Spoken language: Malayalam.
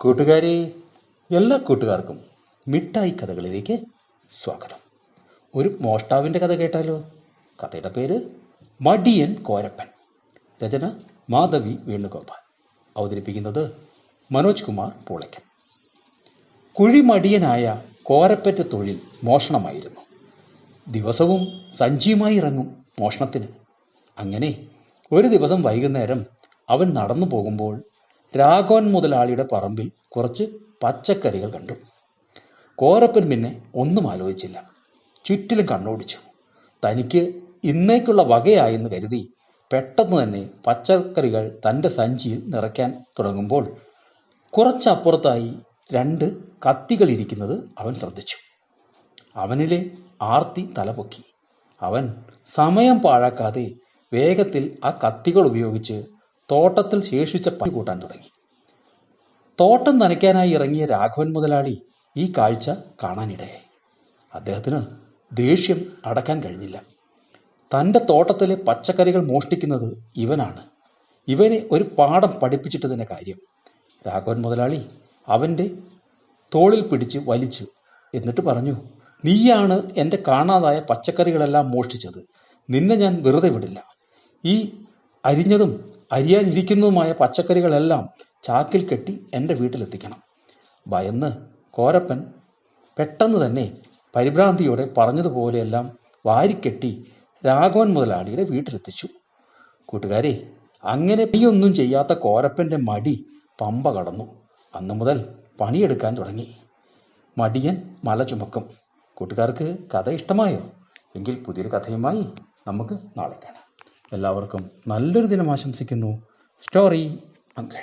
കൂട്ടുകാരെ എല്ലാ കൂട്ടുകാർക്കും മിഠായി കഥകളിലേക്ക് സ്വാഗതം. ഒരു മോഷ്ടാവിന്റെ കഥ കേട്ടാലോ? കഥയുടെ പേര് മടിയൻ കോരപ്പൻ. രചന മാധവി വേണുഗോപാൽ. അവതരിപ്പിക്കുന്നത് മനോജ് കുമാർ പൂളയ്ക്കൻ. കുഴിമടിയനായ കോരപ്പറ്റ തൊഴിൽ മോഷണമായിരുന്നു. ദിവസവും സഞ്ചിയുമായി ഇറങ്ങും മോഷണത്തിന്. അങ്ങനെ ഒരു ദിവസം വൈകുന്നേരം അവൻ നടന്നു പോകുമ്പോൾ രാഘവൻ മുതലാളിയുടെ പറമ്പിൽ കുറച്ച് പച്ചക്കറികൾ കണ്ടു. കോരപ്പൻ പിന്നെ ഒന്നും ആലോചിച്ചില്ല. ചുറ്റിലും കണ്ണോടിച്ചു. തനിക്ക് ഇന്നേക്കുള്ള വകയായെന്ന് കരുതി പെട്ടെന്ന് തന്നെ പച്ചക്കറികൾ തന്റെ സഞ്ചിയിൽ നിറയ്ക്കാൻ തുടങ്ങുമ്പോൾ കുറച്ചപ്പുറത്തായി രണ്ട് കത്തികൾ ഇരിക്കുന്നത് അവൻ ശ്രദ്ധിച്ചു. അവനിലെ ആർത്തി തലപൊക്കി. അവൻ സമയം പാഴാക്കാതെ വേഗത്തിൽ ആ കത്തികൾ ഉപയോഗിച്ച് തോട്ടത്തിൽ ശേഷിച്ച പണി കൂട്ടാൻ തുടങ്ങി. തോട്ടം നനയ്ക്കാനായി ഇറങ്ങിയ രാഘവൻ മുതലാളി ഈ കാഴ്ച കാണാനിടയായി. അദ്ദേഹത്തിന് ദേഷ്യം അടക്കാൻ കഴിഞ്ഞില്ല. തന്റെ തോട്ടത്തിലെ പച്ചക്കറികൾ മോഷ്ടിക്കുന്നത് ഇവനാണ്. ഇവനെ ഒരു പാഠം പഠിപ്പിച്ചിട്ടതിന്റെ കാര്യം. രാഘവൻ മുതലാളി അവന്റെ തോളിൽ പിടിച്ച് വലിച്ചു. എന്നിട്ട് പറഞ്ഞു നീയാണ് എന്റെ കാണാതായ പച്ചക്കറികളെല്ലാം മോഷ്ടിച്ചത്. നിന്നെ ഞാൻ വെറുതെ വിടില്ല. ഈ അരിഞ്ഞതും അരിയാനിരിക്കുന്നതുമായ പച്ചക്കറികളെല്ലാം ചാക്കിൽ കെട്ടി എന്റെ വീട്ടിലെത്തിക്കണം. ഭയന്ന് കോരപ്പൻ പെട്ടെന്ന് തന്നെ പരിഭ്രാന്തിയോടെ പറഞ്ഞതുപോലെയെല്ലാം വാരിക്കെട്ടി രാഘവൻ മുതലാളിയുടെ വീട്ടിലെത്തിച്ചു. കൂട്ടുകാരെ അങ്ങനെ പണിയൊന്നും ചെയ്യാത്ത കോരപ്പന്റെ മടി പമ്പ കടന്നു. അന്നു മുതൽ പണിയെടുക്കാൻ തുടങ്ങി. മടിയൻ മല ചുമക്കും. കൂട്ടുകാർക്ക് കഥ ഇഷ്ടമായോ? എങ്കിൽ പുതിയൊരു കഥയുമായി നമുക്ക് നാളെ കാണാം. എല്ലാവർക്കും നല്ലൊരു ദിനം ആശംസിക്കുന്നു. Story uncle